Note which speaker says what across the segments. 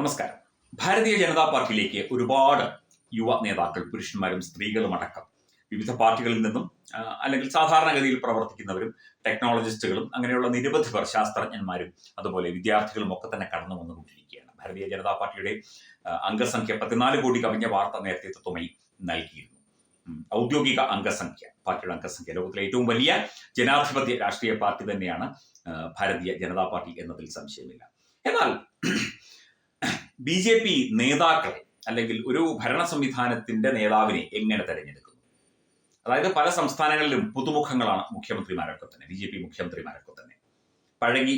Speaker 1: നമസ്കാരം. ഭാരതീയ ജനതാ പാർട്ടിയിലേക്ക് ഒരുപാട് യുവ നേതാക്കൾ പുരുഷന്മാരും സ്ത്രീകളും അടക്കം വിവിധ പാർട്ടികളിൽ നിന്നും അല്ലെങ്കിൽ സാധാരണഗതിയിൽ പ്രവർത്തിക്കുന്നവരും ടെക്നോളജിസ്റ്റുകളും അങ്ങനെയുള്ള നിരവധി പേർ ശാസ്ത്രജ്ഞന്മാരും അതുപോലെ വിദ്യാർത്ഥികളും ഒക്കെ തന്നെ കടന്നു വന്നുകൊണ്ടിരിക്കുകയാണ്. ഭാരതീയ ജനതാ പാർട്ടിയുടെ അംഗസംഖ്യ പതിനാല് കോടി കവിഞ്ഞ വാർത്ത നേരത്തെ തത്വമായി നൽകിയിരുന്നു. ഔദ്യോഗിക അംഗസംഖ്യ പാർട്ടിയുടെ അംഗസംഖ്യ ലോകത്തിലെ ഏറ്റവും വലിയ ജനാധിപത്യ രാഷ്ട്രീയ പാർട്ടി തന്നെയാണ് ഭാരതീയ ജനതാ പാർട്ടി എന്നതിൽ സംശയമില്ല. എന്നാൽ ബി ജെ പി നേതാക്കളെ അല്ലെങ്കിൽ ഒരു ഭരണ സംവിധാനത്തിന്റെ നേതാവിനെ എങ്ങനെ തെരഞ്ഞെടുക്കുന്നു? അതായത് പല സംസ്ഥാനങ്ങളിലും പുതുമുഖങ്ങളാണ് മുഖ്യമന്ത്രിമാരൊക്കെ തന്നെ ബി ജെ പി മുഖ്യമന്ത്രിമാരൊക്കെ തന്നെ. പഴകി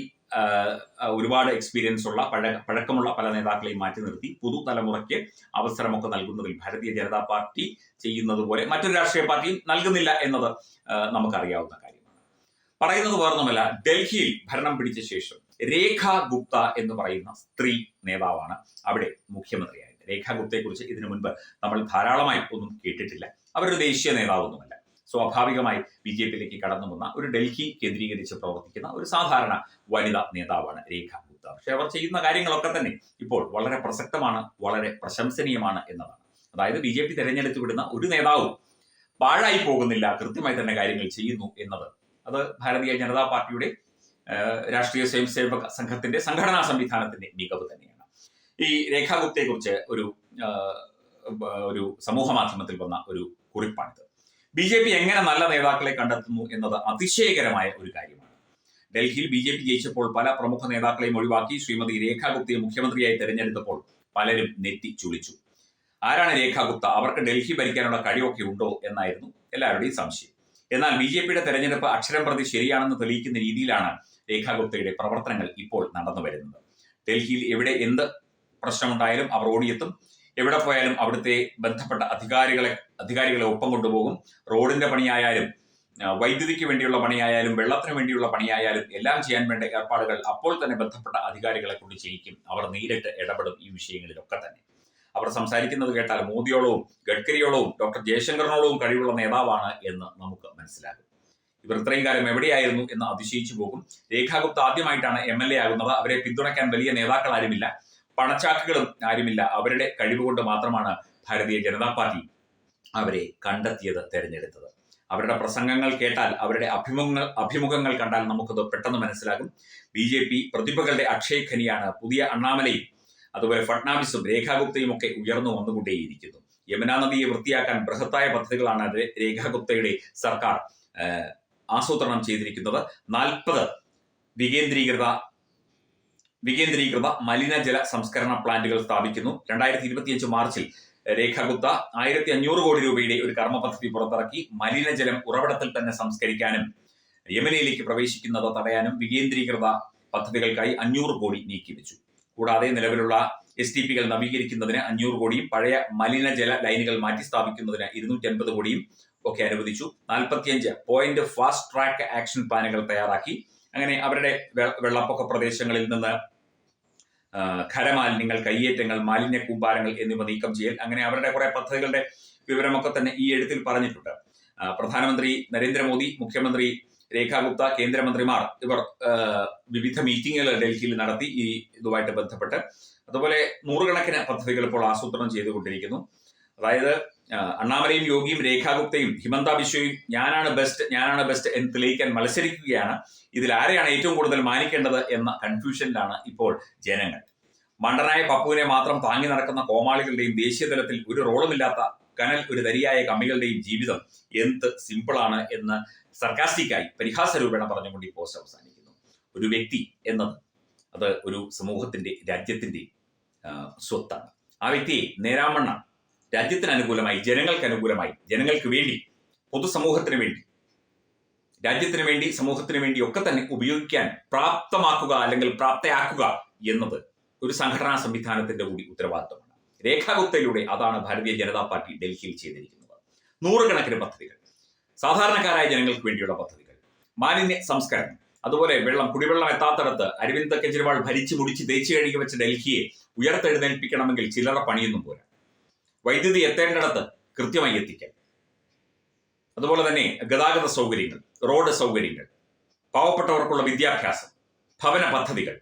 Speaker 1: ഒരുപാട് എക്സ്പീരിയൻസ് ഉള്ള പഴ പഴക്കമുള്ള പല നേതാക്കളെയും മാറ്റി നിർത്തി പുതുതലമുറയ്ക്ക് അവസരമൊക്കെ നൽകുന്നതിൽ ഭാരതീയ ജനതാ പാർട്ടി ചെയ്യുന്നത് പോലെ മറ്റൊരു രാഷ്ട്രീയ പാർട്ടിയും നൽകുന്നില്ല എന്നത് നമുക്കറിയാവുന്ന കാര്യമാണ്. പറയുന്നത് വേറൊന്നുമല്ല ഡൽഹിയിൽ ഭരണം പിടിച്ച ശേഷം രേഖ ഗുപ്ത എന്ന് പറയുന്ന സ്ത്രീ നേതാവാണ് അവിടെ മുഖ്യമന്ത്രിയായത്. രേഖ ഗുപ്തയെക്കുറിച്ച് ഇതിനു മുൻപ് നമ്മൾ ധാരാളമായി ഒന്നും കേട്ടിട്ടില്ല. അവരൊരു ദേശീയ നേതാവൊന്നുമല്ല. സ്വാഭാവികമായി ബി ജെ പിയിലേക്ക് കടന്നു വന്ന ഒരു ഡൽഹി കേന്ദ്രീകരിച്ച് പ്രവർത്തിക്കുന്ന ഒരു സാധാരണ വനിതാ നേതാവാണ് രേഖ ഗുപ്ത. പക്ഷെ അവർ ചെയ്യുന്ന കാര്യങ്ങളൊക്കെ തന്നെ ഇപ്പോൾ വളരെ പ്രസക്തമാണ് വളരെ പ്രശംസനീയമാണ് എന്നതാണ്. അതായത് ബി ജെ പി തെരഞ്ഞെടുത്ത് വിടുന്ന ഒരു നേതാവും പാഴായി പോകുന്നില്ല കൃത്യമായി തന്നെ കാര്യങ്ങൾ ചെയ്യുന്നു എന്നത്. അത് ഭാരതീയ ജനതാ പാർട്ടിയുടെ രാഷ്ട്രീയ സ്വയംസേവക സംഘത്തിന്റെ സംഘടനാ സംവിധാനത്തിന്റെ മികവ് തന്നെയാണ്. ഈ രേഖാ ഗുപ്തയെ കുറിച്ച് ഒരു ഒരു സമൂഹ മാധ്യമത്തിൽ വന്ന ഒരു കുറിപ്പാണിത്. ബി ജെ പി എങ്ങനെ നല്ല നേതാക്കളെ കണ്ടെത്തുന്നു എന്നത് അതിശയകരമായ ഒരു കാര്യമാണ്. ഡൽഹിയിൽ ബി ജെ പി ജയിച്ചപ്പോൾ പല പ്രമുഖ നേതാക്കളെയും ഒഴിവാക്കി ശ്രീമതി രേഖാ ഗുപ്തയെ മുഖ്യമന്ത്രിയായി തെരഞ്ഞെടുത്തപ്പോൾ പലരും നെറ്റി ചുളിച്ചു. ആരാണ് രേഖാ ഗുപ്ത അവർക്ക് ഡൽഹി ഭരിക്കാനുള്ള കഴിവൊക്കെ ഉണ്ടോ എന്നായിരുന്നു എല്ലാവരുടെയും സംശയം. എന്നാൽ ബി ജെ പിയുടെ തെരഞ്ഞെടുപ്പ് അക്ഷരം പ്രതി ശരിയാണെന്ന് തെളിയിക്കുന്ന രീതിയിലാണ് രേഖാ ഗുപ്തയുടെ പ്രവർത്തനങ്ങൾ ഇപ്പോൾ നടന്നു വരുന്നത്. ഡൽഹിയിൽ എവിടെ എന്ത് പ്രശ്നമുണ്ടായാലും അവർ ഓടിയെത്തും. എവിടെ പോയാലും അവിടുത്തെ ബന്ധപ്പെട്ട അധികാരികളെ അധികാരികളെ ഒപ്പം കൊണ്ടുപോകും. റോഡിന്റെ പണിയായാലും വൈദ്യുതിക്ക് വേണ്ടിയുള്ള പണിയായാലും വെള്ളത്തിന് വേണ്ടിയുള്ള പണിയായാലും എല്ലാം ചെയ്യാൻ വേണ്ട ഏർപ്പാടുകൾ അപ്പോൾ തന്നെ ബന്ധപ്പെട്ട അധികാരികളെ കൊണ്ട് ചെയ്യിക്കും. അവർ നേരിട്ട് ഇടപെടും ഈ വിഷയങ്ങളിലൊക്കെ തന്നെ. അവർ സംസാരിക്കുന്നത് കേട്ടാൽ മോദിയോളവും ഗഡ്കരിയോളവും ഡോക്ടർ ജയശങ്കറിനോളവും കഴിവുള്ള നേതാവാണ് എന്ന് നമുക്ക് മനസ്സിലാകും. ഇവർ ഇത്രയും കാലം എവിടെയായിരുന്നു എന്ന് അതിശയിച്ചു പോകും. രേഖാഗുപ്ത ആദ്യമായിട്ടാണ് എം എൽ എ ആകുന്നത്. അവരെ പിന്തുണയ്ക്കാൻ വലിയ നേതാക്കൾ ആരുമില്ല പണച്ചാക്കുകളും ആരുമില്ല. അവരുടെ കഴിവ് കൊണ്ട് മാത്രമാണ് ഭാരതീയ ജനതാ പാർട്ടി അവരെ കണ്ടെത്തിയത് തെരഞ്ഞെടുത്തത്. അവരുടെ പ്രസംഗങ്ങൾ കേട്ടാൽ അവരുടെ അഭിമുഖങ്ങൾ അഭിമുഖങ്ങൾ കണ്ടാൽ നമുക്കത് പെട്ടെന്ന് മനസ്സിലാകും. ബി ജെ പി പ്രതിഭകളുടെ അക്ഷയഖനിയാണ് പുതിയ അണ്ണാമലയും അതുപോലെ ഫട്നാവിസും രേഖാഗുപ്തയും ഒക്കെ ഉയർന്നു വന്നുകൊണ്ടേയിരിക്കുന്നു. യമുനാ നദിയെ വൃത്തിയാക്കാൻ ബൃഹത്തായ പദ്ധതികളാണ് രേഖാഗുപ്തയുടെ സർക്കാർ ആസൂത്രണം ചെയ്തിരിക്കുന്നത് നാൽപ്പത് വികേന്ദ്രീകൃത വികേന്ദ്രീകൃത മലിനജല സംസ്കരണ പ്ലാന്റുകൾ സ്ഥാപിക്കുന്നു. രണ്ടായിരത്തി ഇരുപത്തിയഞ്ച് മാർച്ചിൽ രേഖ ആയിരത്തി അഞ്ഞൂറ് കോടി രൂപയുടെ ഒരു കർമ്മ പദ്ധതി പുറത്തിറക്കി മലിനജലം ഉറവിടത്തിൽ തന്നെ സംസ്കരിക്കാനും യമനയിലേക്ക് പ്രവേശിക്കുന്നത് തടയാനും വികേന്ദ്രീകൃത പദ്ധതികൾക്കായി അഞ്ഞൂറ് കോടി നീക്കിവെച്ചു. കൂടാതെ നിലവിലുള്ള എസ് ടി പികൾ നവീകരിക്കുന്നതിന് അഞ്ഞൂറ് കോടിയും പഴയ മലിനജല ലൈനുകൾ മാറ്റി സ്ഥാപിക്കുന്നതിന് ഇരുന്നൂറ്റി അൻപത് കോടിയും ഒക്കെ അനുവദിച്ചു. നാൽപ്പത്തിയഞ്ച് പോയിന്റ് ഫാസ്റ്റ് ട്രാക്ക് ആക്ഷൻ പ്ലാനുകൾ തയ്യാറാക്കി. അങ്ങനെ അവരുടെ വെള്ളപ്പൊക്ക പ്രദേശങ്ങളിൽ നിന്ന് ഖരമാലിന്യങ്ങൾ കയ്യേറ്റങ്ങൾ മാലിന്യ കൂമ്പാരങ്ങൾ എന്നിവ നീക്കം ചെയ്യൽ. അങ്ങനെ അവരുടെ കുറെ പദ്ധതികളുടെ വിവരമൊക്കെ തന്നെ ഈ എഴുത്തിൽ പറഞ്ഞിട്ടുണ്ട്. പ്രധാനമന്ത്രി നരേന്ദ്രമോദി മുഖ്യമന്ത്രി രേഖാ ഗുപ്ത കേന്ദ്രമന്ത്രിമാർ ഇവർ വിവിധ മീറ്റിംഗുകൾ ഡൽഹിയിൽ നടത്തി ഈ ഇതുമായിട്ട് ബന്ധപ്പെട്ട്. അതുപോലെ നൂറുകണക്കിന് പദ്ധതികൾ ഇപ്പോൾ ആസൂത്രണം ചെയ്തുകൊണ്ടിരിക്കുന്നു. അതായത് അണ്ണാമലയും യോഗിയും രേഖാ ഗുപ്തയും ഹിമന്ത ബിശ്വയും ഞാനാണ് ബെസ്റ്റ് ഞാനാണ് ബെസ്റ്റ് എന്ന് തെളിയിക്കാൻ മത്സരിക്കുകയാണ്. ഇതിൽ ആരെയാണ് ഏറ്റവും കൂടുതൽ മാനിക്കേണ്ടത് എന്ന കൺഫ്യൂഷനിലാണ് ഇപ്പോൾ ജനങ്ങൾ. മണ്ടനായ പപ്പുവിനെ മാത്രം താങ്ങി നടക്കുന്ന കോമാളികളുടെയും ദേശീയ തലത്തിൽ ഒരു റോളുമില്ലാത്ത കനൽ ഒരു ദരിയായ കമ്മികളുടെയും ജീവിതം എന്ത് സിമ്പിളാണ് എന്ന് സർക്കാസ്റ്റിക്കായി പരിഹാസ രൂപേണ പറഞ്ഞുകൊണ്ട് ഈ പോസ്റ്റ് അവസാനിക്കുന്നു. ഒരു വ്യക്തി എന്നത് അത് ഒരു സമൂഹത്തിന്റെ രാജ്യത്തിന്റെ സ്വത്താണ്. ആ വ്യക്തിയെ നേരാമണ്ണ രാജ്യത്തിന് അനുകൂലമായി ജനങ്ങൾക്ക് അനുകൂലമായി ജനങ്ങൾക്ക് വേണ്ടി പൊതുസമൂഹത്തിന് വേണ്ടി രാജ്യത്തിന് വേണ്ടി സമൂഹത്തിന് വേണ്ടി ഒക്കെ തന്നെ ഉപയോഗിക്കാൻ പ്രാപ്തമാക്കുക അല്ലെങ്കിൽ പ്രാപ്തയാക്കുക എന്നത് ഒരു സംഘടനാ സംവിധാനത്തിന്റെ കൂടി ഉത്തരവാദിത്തമാണ് രേഖാഗുപ്തയിലൂടെ അതാണ് ഭാരതീയ ജനതാ പാർട്ടി ഡൽഹിയിൽ ചെയ്തിരിക്കുന്നത്. നൂറുകണക്കിന് പദ്ധതികൾ. സാധാരണക്കാരായ ജനങ്ങൾക്ക് വേണ്ടിയുള്ള പദ്ധതികൾ. മാലിന്യ സംസ്കരണം. അതുപോലെ വെള്ളം കുടിവെള്ളം എത്താത്തടത്ത് അരവിന്ദ് കെജ്രിവാൾ ഭരിച്ചു മുടിച്ച് തേച്ചു കഴുകി വെച്ച ഡൽഹിയെ ഉയർത്തെഴുന്നേൽപ്പിക്കണമെങ്കിൽ ചില്ലറ പണിയൊന്നും പോരാ. വൈദ്യുതി എത്തേണ്ടിടത്ത് കൃത്യമായി എത്തിക്കൽ അതുപോലെ തന്നെ ഗതാഗത സൗകര്യങ്ങൾ റോഡ് സൗകര്യങ്ങൾ പാവപ്പെട്ടവർക്കുള്ള വിദ്യാഭ്യാസം ഭവന പദ്ധതികൾ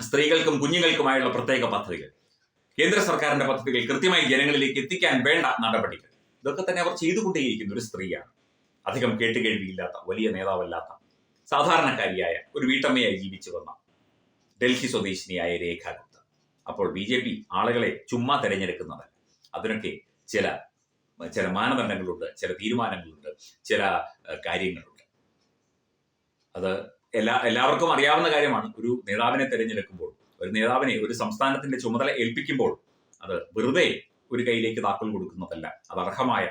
Speaker 1: സ്ത്രീകൾക്കും കുഞ്ഞുങ്ങൾക്കുമായുള്ള പ്രത്യേക പദ്ധതികൾ. കേന്ദ്ര സർക്കാരിന്റെ പദ്ധതികൾ കൃത്യമായി ജനങ്ങളിലേക്ക് എത്തിക്കാൻ വേണ്ട നടപടികൾ. ഇതൊക്കെ തന്നെ അവർ ചെയ്തുകൊണ്ടേയിരിക്കുന്ന ഒരു സ്ത്രീയാണ്. അധികം കേട്ടുകേൾവിയില്ലാത്ത വലിയ നേതാവല്ലാത്ത സാധാരണക്കാരിയായ ഒരു വീട്ടമ്മയായി ജീവിച്ചു വന്ന ഡൽഹി സ്വദേശിനിയായ രേഖ ഗുപ്ത അപ്പോൾ ബി ജെ പി ആളുകളെ ചുമ്മാ തിരഞ്ഞെടുക്കുന്നത് അതിനൊക്കെ ചില ചില മാനദണ്ഡങ്ങളുണ്ട് ചില തീരുമാനങ്ങളുണ്ട് ചില കാര്യങ്ങളുണ്ട്. അത് എല്ലാ എല്ലാവർക്കും അറിയാവുന്ന കാര്യമാണ്. ഒരു നേതാവിനെ തിരഞ്ഞെടുക്കുമ്പോൾ ഒരു നേതാവിനെ ഒരു സംസ്ഥാനത്തിന്റെ ചുമതല ഏൽപ്പിക്കുമ്പോൾ അത് വെറുതെ ഒരു കൈയിലേക്ക് താക്കോൽ കൊടുക്കുന്നതല്ല. അത് അർഹമായ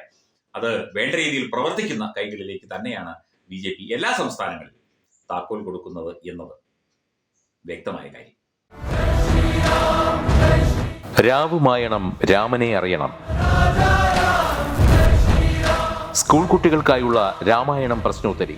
Speaker 1: അത് വേണ്ട രീതിയിൽ പ്രവർത്തിക്കുന്ന കൈകളിലേക്ക് തന്നെയാണ് ബി ജെ പി എല്ലാ സംസ്ഥാനങ്ങളിലും താക്കോൽ കൊടുക്കുന്നത് എന്നത് വ്യക്തമായ കാര്യം.
Speaker 2: രാവുമായണം രാമനെ അറിയണം. സ്കൂൾ കുട്ടികൾക്കായുള്ള രാമായണം പ്രശ്നോത്തരി